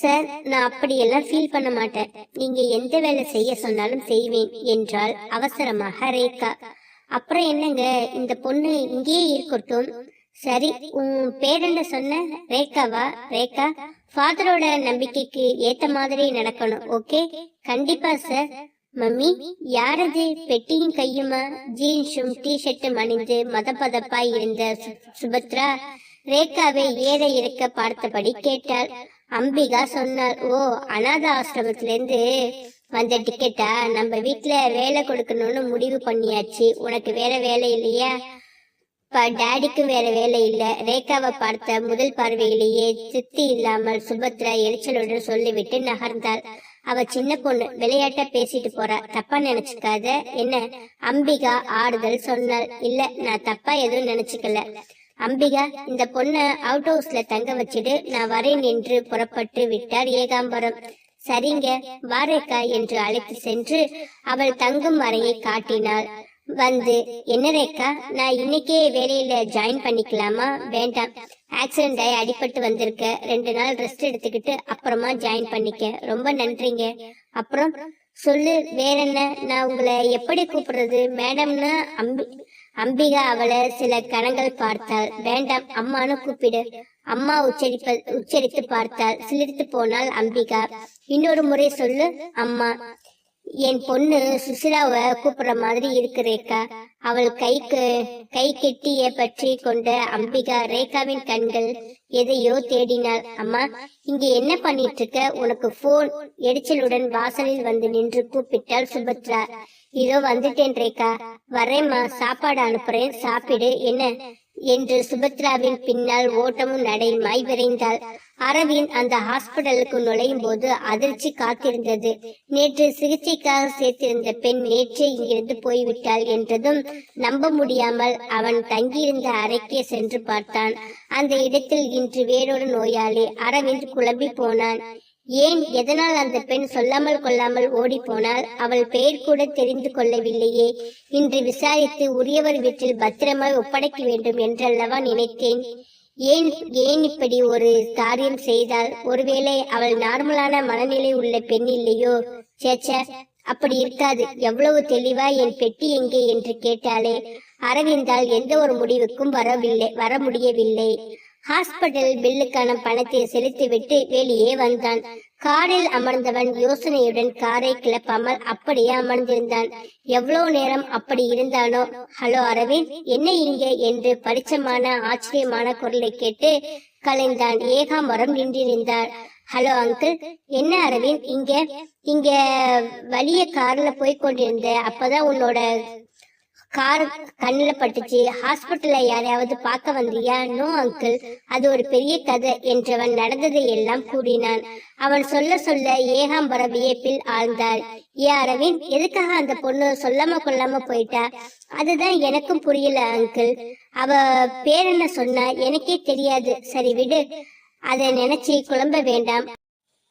Sir நான் அப்படியெல்லாம் feel பண்ண மாட்டேன். நீங்க எந்த வேலை செய்ய சொன்னாலும் செய்வேன் என்றால் அவசரமாக ரேகா. அப்புறம் என்னங்க இந்த பொண்ணு இங்கேயே இருக்கட்டும். சரி உன் பேர் என்ன சொன்ன? ரேகாவா? ரேகா ஃபாதரோட நம்பிக்கைக்கு ஏத்த மாதிரி நடக்கணும் ஓகே கண்டிப்பா சார் மம்மி யாரது பெட்டியும் கையுமா? ஜீன்ஸும் டிஷர்ட்டும் அணிந்து மதப்பதப்பாய் இருந்த சு- சுபத்ரா ரேகாவை ஏற இருக்க பார்த்தபடி கேட்டாள். அம்பிகா சொன்னாள் ஓ அனாத ஆசிரமத்திலேருந்து வந்த டிக்கெட்டா நம்ம வீட்ல வேலை கொடுக்கணும்னு முடிவு பண்ணியாச்சு. உனக்கு வேற வேலை இல்லையா? இப்ப டேடிக்கும் வேற வேலை இல்ல. ரேகாவை பார்த்த முதல் பார்வையிலேயே சித்தி இல்லாமல் சுபத்ரா எரிச்சலுடன் சொல்லிவிட்டு நகர்ந்தாள். அவ சின்ன பொண்ணு விளையாட்டா பேசிட்டு போறா. தப்பா நினைச்சுக்காத. என்ன? அம்பிகா ஆறுதல் சொன்னாள். இல்ல நான் தப்பா எதுவும் நினைச்சுக்கல. அம்பிகா இந்த பொண்ண அவுட் ஹவுஸ்ல தங்க வச்சுட்டு நான் வரேன் என்று புறப்பட்டு விட்டார் ஏகாம்பரம். சரிங்க வாரேக்கா என்று அழைத்து சென்று அவள் தங்கும் அறையை காட்டினாள். வந்து என்ன ரேக்கா நான் இன்னைக்கே வேலையில ஜாயின் பண்ணிக்கலாமா? வேண்டாம். ஆக்சிடென்ட் ஆகி அடிபட்டு வந்திருக்க. ரெண்டு நாள் ரெஸ்ட் எடுத்துக்கிட்டு அப்புறமா ஜாயின் பண்ணிக்க. ரொம்ப நன்றிங்க. அப்புறம் சொல்லு வேற என்ன? நான் உங்களை எப்படி கூப்பிடுறது? மேடம்னா அம்பி அம்பிகா அவளை சில கணங்கள் பார்த்தாள். வேண்டாம் அம்மானு கூப்பிடு. அம்மா உச்சரிப்ப உச்சரித்து பார்த்தாள். சிலிர்த்து போனாள் அம்பிகா. இன்னொரு முறை சொல்லு அம்மா. என் பொண்ணு சுசிலாவை கூப்பிடுற மாதிரி இருக்கு ரேகா அவள் கைக்கு கை கெட்டிய பற்றி கொண்ட அம்பிகா ரேகாவின் கண்கள் எதையோ தேடினாள். அம்மா இங்க என்ன பண்ணிட்டு இருக்க? உனக்கு போன் எரிச்சலுடன் வாசலில் வந்து நின்று கூப்பிட்டாள் சுபத்ரா. இதோ வந்துட்டேன் ரேகா. வரேம்மா சாப்பாடு அனுப்புறேன் சாப்பிடு என்ன? என்று சுபத்ராவின் பின்னால் ஓட்டமும் நடையுமாய் விரைந்தாள். அரவிந்த் அந்த ஹாஸ்பிடலுக்கு நுழையும் போது அதிர்ச்சி காத்திருந்தது. நேற்று சிகிச்சைக்காக சேர்த்திருந்த பெண் நேற்றே இங்கிருந்து போய்விட்டாள் என்றதும் நம்ப முடியாமல் அவன் தங்கியிருந்த அறைக்கே சென்று பார்த்தான். அந்த இடத்தில் இன்று வேறொரு நோயாளி அரவிந்த் குழம்பி போனான். ஏன் எதனால் அந்த பெண் சொல்லாமல் கொள்ளாமல் ஓடி போனால் அவள் பெயர் கூட தெரிந்து கொள்ளவில்லையே. இன்று விசாரித்து உரியவர் வீட்டில் பத்திரமாய் ஒப்படைக்க வேண்டும் என்றல்லவா நினைத்தேன். ஏன் ஏன் இப்படி ஒரு காரியம் செய்தால் ஒருவேளை அவள் நார்மலான மனநிலை உள்ள பெண் இல்லையோ? சேச்ச அப்படி இருக்காது. எவ்வளவு தெளிவா என் பெட்டி எங்கே? என்று கேட்டாலே அரவிந்தால் எந்த ஒரு முடிவுக்கும் வரவில்லை வர முடியவில்லை. ஹாஸ்பிட்டல் பில்லுக்கான பணத்தை செலுத்திவிட்டு வெளியே வந்தான். காரில் அமர்ந்தவன் யோசனையுடன் காரை கிளப்பாமல் அப்படியே அமர்ந்திருந்தான். எவ்வளவு நேரம் அப்படி இருந்தானோ? ஹலோ அரவிந்த் என்ன இங்க? என்று பரிச்சமான ஆச்சரியமான குரலை கேட்டு கலைந்தான். ஏகாம்பரம் நின்றிருந்தார் ஹலோ அங்கிள் என்ன அரவிந்த் இங்க இங்க வலிய கார்ல போய் கொண்டிருந்த அப்பதான் உன்னோட கார் கண்ணுல பட்டுச்சு. ஹாஸ்பிட்டல்ல யாரையாவது பார்க்க வந்தியா? நோ அங்கிள் அது ஒரு பெரிய கதை என்றவன் நடந்ததை எல்லாம் கூறினான். அவன் சொல்ல சொல்ல ஏகாம்பர வியப்பில் ஆழ்ந்தாள். ஏ அரவிந்த் எதுக்காக அந்த பொண்ணு சொல்லாம கொள்ளாம போயிட்டா? அதுதான் எனக்கும் புரியல அங்கிள் அவ பேர் என்ன சொன்னா? எனக்கே தெரியாது. சரி விடு. அதை நினைச்சு குழம்ப வேண்டாம்.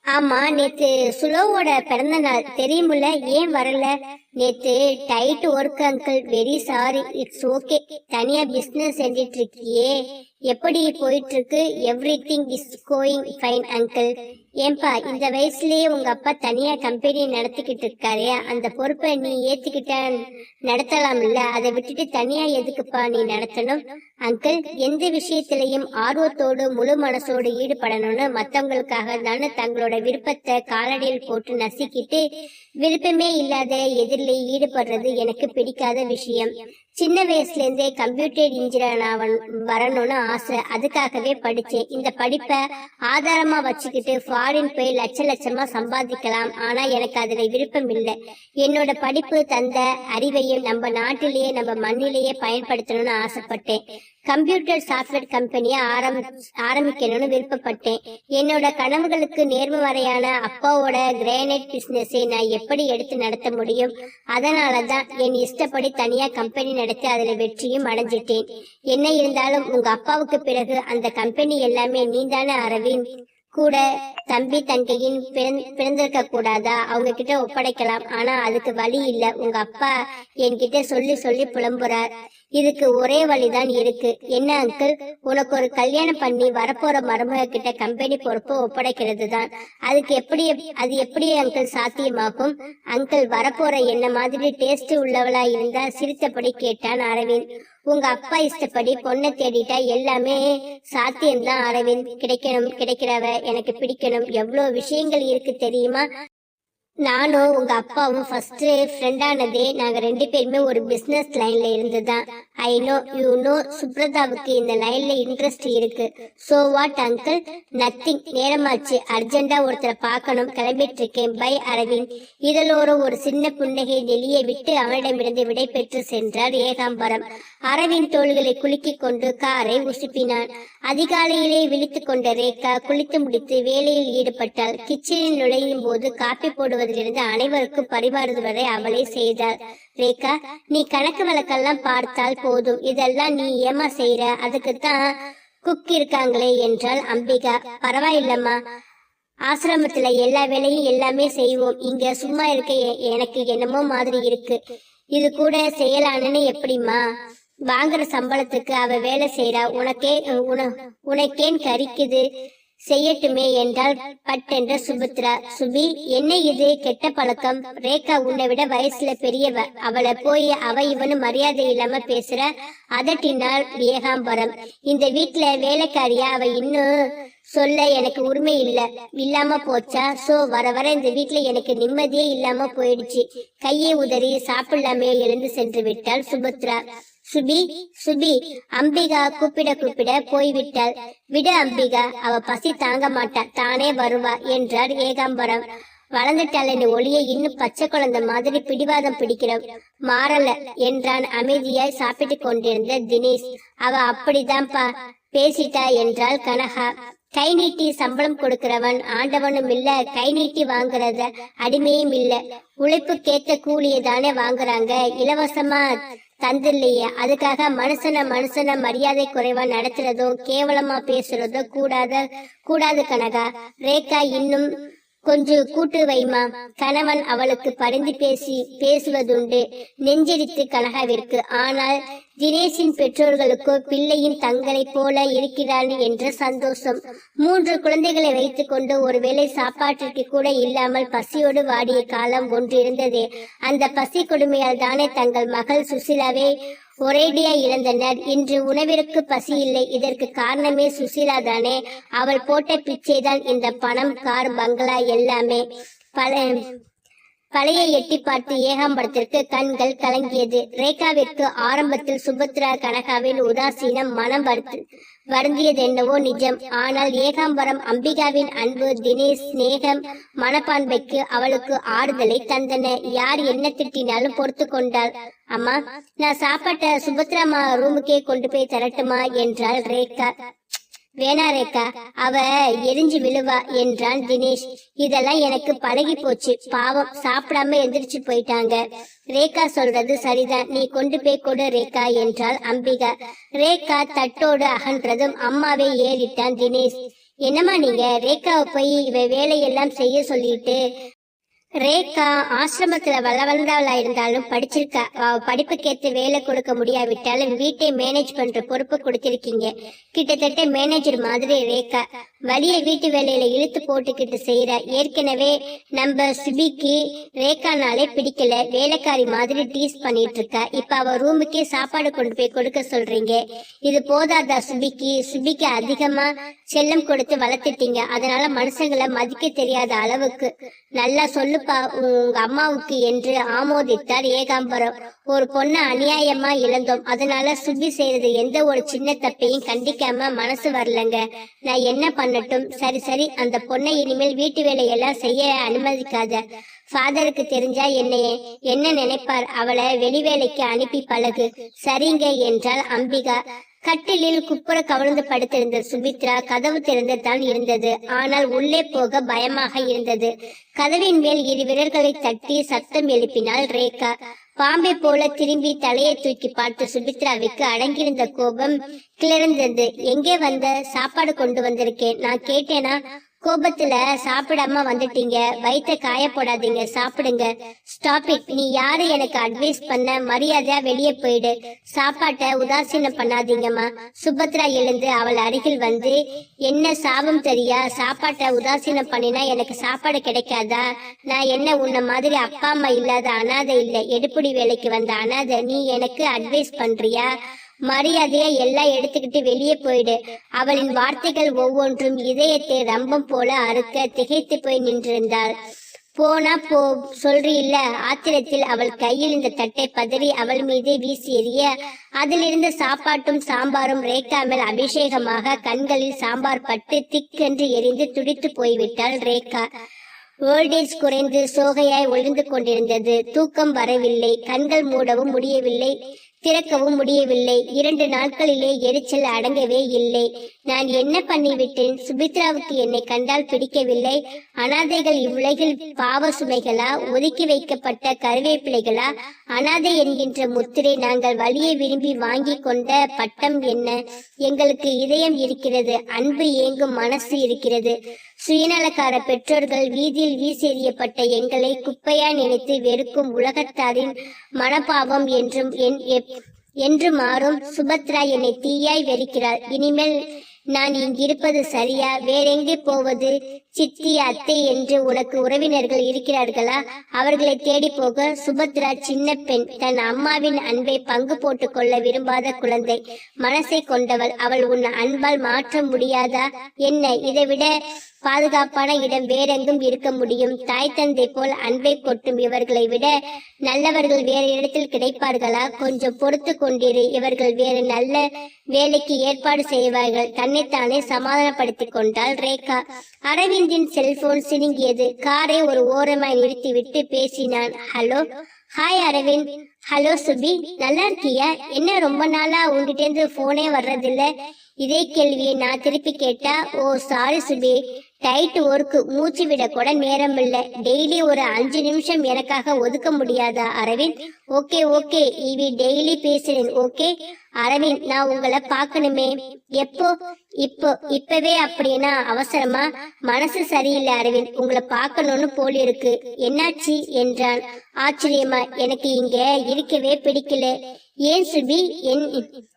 ஆமா நேத்து சுலோவோட பிறந்த நாள். தெரியுமுல்ல? ஏன் வரல? நேத்து tight work uncle very sorry it's okay தனியா பிசினஸ் செஞ்சிட்டு இருக்கியே. எப்படி போயிட்டு இருக்கு everything is going fine uncle ஏன்பா இந்த வயசுலயே உங்க அப்பா தனியா கம்பெனி நடத்திக்கிட்டு இருக்காரு? அந்த பொறுப்பை நீ ஏத்துக்கிட்ட நடத்தலாம் இல்ல அதை விட்டுட்டு தனியா எதுக்குப்பா நீ நடத்தணும்? அங்கிள் எந்த விஷயத்திலையும் ஆர்வத்தோடு முழு மனசோடு ஈடுபடணும்னு மத்தவங்களுக்காக தானே தங்களோட விருப்பத்தை காலடியில் போட்டு நசுக்கிட்டு விருப்பமே இல்லாத எதிரில் ஈடுபடுறது எனக்கு பிடிக்காத விஷயம். சின்ன வயசுல இருந்தே கம்ப்யூட்டர் இன்ஜினியர் அவன் வரணும்னு ஆசை. அதுக்காகவே படிச்சேன் இந்த படிப்பை ஆதாரமா வச்சுக்கிட்டு ஃபாரின் போய் லட்ச லட்சமா சம்பாதிக்கலாம். ஆனா எனக்கு அதுல விருப்பம் இல்லை. என்னோட படிப்பு தந்த அறிவையும் நம்ம நாட்டிலேயே நம்ம மண்ணிலேயே பயன்படுத்தணும்னு ஆசைப்பட்டேன். கம்ப்யூட்டர் சாஃப்ட்வேர் கம்பெனியை ஆரம் ஆரம்பிக்கணும்னு விருப்பப்பட்டேன். என்னோட கனவுகளுக்கு நேர்மறையான அப்பாவோட கிரானைட் பிசினஸை நான் எப்படி எடுத்து நடத்த முடியும்? அதனால தான் என் இஷ்டப்படி தனியா கம்பெனி நடத்தி அதுல வெற்றியும் அடைஞ்சிட்டேன். என்ன இருந்தாலும் உங்க அப்பாவுக்கு பிறகு அந்த கம்பெனி எல்லாமே நீந்தான அரவிந்த் கூட தம்பி தங்கையின் பிறந்- பிறந்திருக்க கூடாதா அவங்க கிட்ட ஒப்படைக்கலாம். ஆனா அதுக்கு வழி இல்ல. உங்க அப்பா என்கிட்ட சொல்லி சொல்லி புலம்புறார். இதுக்கு ஒரே வழிதான் இருக்கு. என்ன அங்கிள் உனக்கு ஒரு கல்யாணம் பண்ணி வரப்போற மருமக கிட்ட கம்பெனி பொறுப்பு ஒப்படைக்கிறது தான் அதுக்கு எப்படி அது எப்படி அங்கிள் சாத்தியமாகும்? அங்கிள் வரப்போற என்ன மாதிரி டேஸ்ட் உள்ளவளா இருந்தா சிரித்தபடி கேட்டான் அரவிந்த். உங்க அப்பா இஷ்டப்படி பொண்ணை தேடிட்டா எல்லாமே சாத்தியம்தான் அரவிந்த். கிடைக்கணும் கிடைக்கிறவ எனக்கு பிடிக்கணும். எவ்வளவு விஷயங்கள் இருக்கு தெரியுமா? நானும் உங்க அப்பாவும் ஃபர்ஸ்ட் ஃப்ரெண்டானதே நாங்க ரெண்டு பேருமே ஒரு பிசினஸ் லைன்ல இருந்து தான் ஐ நோ யூ நோ சுப்ரதாவுக்கு இந்த லைன்ல இன்ட்ரெஸ்ட் இருக்கு. சோ வாட் அங்கிள் நத்திங் நேரமாச்சு. அர்ஜென்டா ஒருத்தரை பார்க்கணும். கிளம்பிட்டு இருக்கேன். பை அரவிந்த். இதழோரம் ஒரு சின்ன புன்னகை நெளிய விட்டு அவனிடமிருந்து விடை பெற்று சென்றார் ஏகாம்பரம். அரவிந்த் தோள்களை குலுக்கிக் கொண்டு காரை உசுப்பினான். அதிகாலையிலே விழித்து கொண்ட ரேகா குளித்து முடித்து வேலையில் ஈடுபட்டாள். கிச்சனில் நுழையும் போது காப்பி போடுவதிலிருந்து அனைவருக்கும் பரிமாறுவதை அவளே செய்தாள். ரேகா நீ கணக்கு வழக்கெல்லாம் பார்த்தால் போதும். இதெல்லாம் நீ ஏமா செய்யற அதுக்குத்தான் குக் இருக்காங்களே என்றால் அம்பிகா. பரவாயில்லம்மா. ஆசிரமத்துல எல்லா வேலையும் எல்லாமே செய்வோம். இங்க சும்மா இருக்க எனக்கு என்னமோ மாதிரி இருக்கு. இது கூட செய்யலான்னு எப்படிம்மா? வாங்குற சம்பளத்துக்கு அவ வேலை செய்யறா உனக்கே உன- உனக்கேன் கறிக்குது செய்யட்டுமே என்றால் பட்டென்ற சுபத்ரா சுபி என்ன இது? கெட்ட பழக்கம். ரேகா உன்னை விட வயசுல பெரியவ. அவளை போய் அவ இவனு மரியாதை இல்லாம பேசுற அதட்டினாள் ஏகாம்பரம் இந்த வீட்டுல வேலைக்காரியா? அவ இன்னும் சொல்ல எனக்கு உரிமை இல்ல. இல்லாம போச்சா? சோ வர வர இந்த வீட்ல எனக்கு நிம்மதியே இல்லாம போயிடுச்சு. கையை உதறி சாப்பிடலாமே எழுந்து சென்று விட்டாள் சுபத்ரா. சுபி சுபி அம்பிகா கூப்பிட கூப்பிட போய்விட்டாள். விட அம்பிகா அவ பசி தாங்க மாட்டா தானே வருவா என்றார் ஏகாம்பரம். வளர்ந்துட்டாளே ஒளிய இன்னும் பச்சை குழந்தை மாதிரி பிடிவாதம் பிடிக்கிறோம் மாறல என்றான் அமைதியாய் சாப்பிட்டு கொண்டிருந்த தினேஷ். அவ அப்படிதான்ப்பா பேசிட்டா என்றாள் கனகா. கை நீட்டி சம்பளம் கொடுக்கிறவன் ஆண்டவனும் இல்ல கை நீட்டி வாங்குறத அடிமையும் இல்ல. உழைப்புக்கேத்த கூலியை தானே வாங்குறாங்க இலவசமா தந்தில்லையே. அதுக்காக மனுஷனை மனுஷனை மரியாதை குறைவா நடத்துறதோ கேவலமா பேசுறதோ கூடாத கூடாது கனகா. ரேகா இன்னும் கொஞ்சம் கூட்டு வைமா. கணவன் அவளுக்கு பரிந்து பேசி பேசுவதுண்டு. நெஞ்செரித்து கனகாவிற்கு ஆனால் தினேஷின் பெற்றோர்களுக்கோ பிள்ளையின் தங்களை போல இருக்கிறாள் என்ற சந்தோஷம். மூன்று குழந்தைகளை வைத்துக்கொண்டு ஒருவேளை சாப்பாட்டிற்கு கூட இல்லாமல் பசியோடு வாடிய காலம் ஒன்று இருந்ததே அந்த பசி கொடுமையால் தானே தங்கள் மகள் சுசிலாவே ஒரேடியா இழந்தனர் இன்று உணவிற்கு பசி இல்லை. இதற்கு காரணமே சுசீலா தானே. அவள் போட்ட பிச்சைதான் இந்த பணம் கார் பங்களா எல்லாமே. பல பழைய எட்டி பார்த்து ஏகாம்பரத்திற்கு கண்கள் கலங்கியது. ரேகாவிற்கு ஆரம்பத்தில் சுபத்ரா கனகாவின் உதாசீனம் மனம் வருத்து வருந்தியதென்னவோ நிஜம். ஆனால் ஏகாம்பரம் அம்பிகாவின் அன்பு தினேஷ் சிநேகம் மனப்பான்மைக்கு அவளுக்கு ஆறுதலை தந்தன. யார் என்ன திட்டினாலும் பொறுத்து கொண்டாள். அம்மா நான் சாப்பிட்ட சுபத்ராமா ரூமுக்கே கொண்டு போய் தரட்டுமா? என்றாள் ரேகா. வேணா ரேகா அவ எரிஞ்சு விழுவா என்றான் தினேஷ். இதெல்லாம் எனக்கு பழகி போச்சு. பாவம் சாப்பிடாம எந்திரிச்சு போயிட்டாங்க. ரேகா சொல்றது சரிதான். நீ கொண்டு போய் கொடு ரேகா என்றாள் அம்பிகா. ரேகா தட்டோடு அகன்றதும் அம்மாவை ஏறிட்டான் தினேஷ். என்னம்மா நீங்க? ரேகாவை போய் இவ வேலையெல்லாம் செய்ய சொல்லிட்டு ரேகா ஆசிரமத்துல வளவளந்தவளா இருந்தாலும் படிச்சிருக்கா. அவ படிப்புக்கேத்து வேலை கொடுக்க முடியாவிட்டாலும் வீட்டை மேனேஜ் பண்ற பொறுப்பு கொடுத்திருக்கீங்க. கிட்டத்தட்ட மேனேஜர் மாதிரி ரேகா. வழிய வீட்டு வேலையில இழுத்து போட்டுக்கிட்டு செய்யற ஏற்கனவே நம்ம சுபிக்கு ரேகானாலே பிடிக்கல. வேலைக்காரி மாதிரி டீஸ் பண்ணிட்டு இருக்கா இப்ப அவ ரூமுக்கே சாப்பாடு கொண்டு போய் கொடுக்க சொல்றீங்க. இது போதாதா சுபிக்கு? சுபிக்கு அதிகமா செல்லம் கொடுத்து வளர்த்துட்டீங்க. அதனால மனுஷங்களை மதிக்க தெரியாத அளவுக்கு. நல்லா சொல்லு கொடுப்பா உங்க அம்மாவுக்கு என்று ஆமோதித்தார் ஏகாம்பரம். ஒரு பொண்ணை அநியாயமா இழந்தோம். அதனால சுபி செய்யறது எந்த ஒரு சின்ன தப்பையும் கண்டிக்காம மனசு வரலங்க. நான் என்ன பண்ணட்டும்? சரி சரி அந்த பொண்ணை இனிமேல் வீட்டு வேலையெல்லாம் செய்ய அனுமதிக்காத. ஃபாதருக்கு தெரிஞ்சா என்னைய என்ன நினைப்பார்? அவளை வெளி வேலைக்கு அனுப்பி பழகு. சரிங்க என்றாள் அம்பிகா. கட்டிலில் குப்புற கவிழ்ந்து படுத்திருந்த சுமித்ரா கதவு திறந்து தான் இருந்தது. ஆனால் உள்ளே போக பயமாக இருந்தது. கதவின் மேல் இரு விரல்களை தட்டி சத்தம் எழுப்பினாள் ரேகா. பாம்பை போல திரும்பி தலையை தூக்கி பார்த்த சுமித்ராவுக்கு அடங்கியிருந்த கோபம் கிளர்ந்தது. எங்கே வந்த? சாப்பாடு கொண்டு வந்திருக்கேன். நான் கேட்டேனா? கோபத்துல சாப்பிடாம வந்துட்டீங்க வயிற்ற காயப்படாதீங்க சாப்பிடுங்க. ஸ்டாப் இட் நீ யாரு எனக்கு அட்வைஸ் பண்ண? மரியாதையா வெளியே போயிடு. சாப்பாட்டை உதாசீனம் பண்ணாதீங்கம்மா. சுபத்ரா எழுந்து அவள் அருகில் வந்து என்ன சாபம் தெரியா? சாப்பாட்டை உதாசீனம் பண்ணினா எனக்கு சாப்பாடு கிடைக்காதா? நான் என்ன உன்ன மாதிரி அப்பா அம்மா இல்லாத அனாதை இல்லை. எடுப்புடி வேலைக்கு வந்த அனாதை நீ எனக்கு அட்வைஸ் பண்றியா? மரியாதையா எல்லாம் எடுத்துக்கிட்டு வெளியே போயிடு. அவளின் வார்த்தைகள் ஒவ்வொன்றும் இதயத்தை ரம்பம் போல அறுக்க திகைத்து போய் நின்றிருந்தாள். போனா போ சொல்றியில்ல? ஆத்திரத்தில் அவள் கையில் இந்த தட்டை பதறி அவள் மீது வீசி எறிய அதிலிருந்து சாப்பாட்டும் சாம்பாரும் ரேக்காமல் அபிஷேகமாக கண்களில் சாம்பார் பட்டு திக்கென்று எரிந்து துடித்து போய்விட்டாள் ரேகா. ஓல்டேஜ் குறைந்து சோகையாய் ஒளிந்து கொண்டிருந்தது. தூக்கம் வரவில்லை. கண்கள் மூடவும் முடியவில்லை. திறக்கவும் முடியவில்லை. இரண்டு நாட்களிலே எரிச்சல் அடங்கவே இல்லை. நான் என்ன பண்ணிவிட்டேன்? சுபித்ராவுக்கு என்னை கண்டால் பிடிக்கவில்லை. அனாதைகள் இவ்வுலகில் பாவ சுமைகளா? ஒதுக்கி வைக்கப்பட்ட கருவேப்பிலைகளா? அனாதை என்கின்ற முத்திரை நாங்கள் வழியை விரும்பி வாங்கி கொண்ட பட்டம் என்ன? எங்களுக்கு இதயம் இருக்கிறது அன்பு ஏங்கும் மனசு இருக்கிறது. சுயநலக்கார பெற்றோர்கள் வீதியில் வீசெறியப்பட்ட எங்களை குப்பையா நினைத்து வெறுக்கும் உலகத்தாரின் மனப்பாவம் என்றும் என் எப்- என்று மாறும் சுபத்ரா என்னை தீயாய் வெறுக்கிறாள். இனிமேல் நான் இங்கிருப்பது சரியா? வேறெங்கே போவது? சித்தி அத்தை என்று உனக்கு உறவினர்கள் இருக்கிறார்களா? அவர்களை தேடி போக சுபத்ரா சின்ன பெண். தன் அம்மாவின் அன்பை பங்கு போட்டுக் கொள்ள விரும்பாத குழந்தை. மனசை கொண்டவள். அவள் உன் அன்பால் மாற்ற முடியாதா? என்ன? இதைவிட பாதுகாப்பான இடம் வேறெங்கும் இருக்க முடியும். தாய் தந்தை போல் அன்பை கொட்டும் இவர்களை விட நல்லவர்கள் வேறு இடத்தில் கிடைப்பார்களா? கொஞ்சம் பொறுத்து கொண்டிரு. இவர்கள் வேறு நல்ல வேலைக்கு ஏற்பாடு செய்வார்கள். தன் தன்னைத்தானே சமாதானப்படுத்திக் கொண்டாள் ரேகா. அரவிந்தின் செல்போன் சினுங்கியது. காரை ஒரு ஓரமாய் நிறுத்திவிட்டு பேசினான். Hello hi Aravind. Hello Subi. நல்லா இருக்கியா? என்ன ரொம்ப நாளா உங்ககிட்ட இருந்து போனே வர்றதில்ல? இதே கேள்வியை நான் திருப்பி கேட்டா oh sorry Subi. Tight work மூச்சு விட கூட நேரம் இல்ல டெய்லி ஒரு அஞ்சு நிமிஷம் எனக்காக ஒதுக்க முடியாதா அரவிந்த்? Okay okay. இவி டெய்லி பேசுறேன். ஓகே? அரவிந்த் நான் உங்களை பார்க்கணுமே. எப்போ? இப்போ. இப்பவே அப்படின்னா அவசரமா? மனசு சரியில்லை அரவிந்த். உங்களை பார்க்கணும்னு போல் இருக்கு. என்னாச்சு? என்றான் ஆச்சரியமா. எனக்கு இங்க இருக்கவே பிடிக்கல. ஏன் சுபி?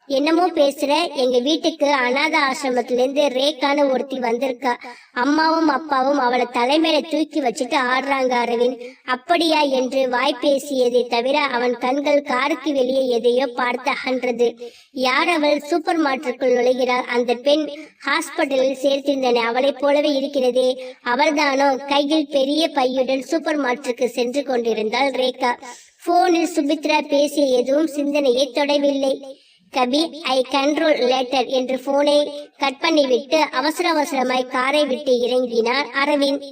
என்னமோ பேசுற. எங்க வீட்டுக்கு அனாத ஆசிரமத்துல இருந்து ரேக்கான ஒருத்தி வந்திருக்கா. அம்மாவும் அப்பாவும் அவளை தலைமையில தூக்கி வச்சுட்டு ஆடுறாங்க அரவிந்த். அப்படியா என்று வாய் பேசியதை தவிர அவன் கண்கள் காருக்கு வெளியே எதையோ பார்த்து அகன்றது. யார் அவள்? சூப்பர் மார்க்கெட்டுக்குள் நுழைகிறாள். அந்த பெண் ஹாஸ்பிட்டலில் சேர்த்திருந்தன. அவளைப் போலவே இருக்கிறதே. அவள்தானோ? கையில் பெரிய பையுடன் சூப்பர் மார்க்கெட்டுக்கு சென்று கொண்டிருந்தாள் ரேகா. போனில் சுபித்ரா பேசிய எதுவும் சிந்தனையை தொடவில்லை. கபி ஐ கண்ட்ரோல் லேட்டர் என்று போனை கட் பண்ணிவிட்டு அவசர அவசரமாய் காரை விட்டு இறங்கினார் அரவிந்த்.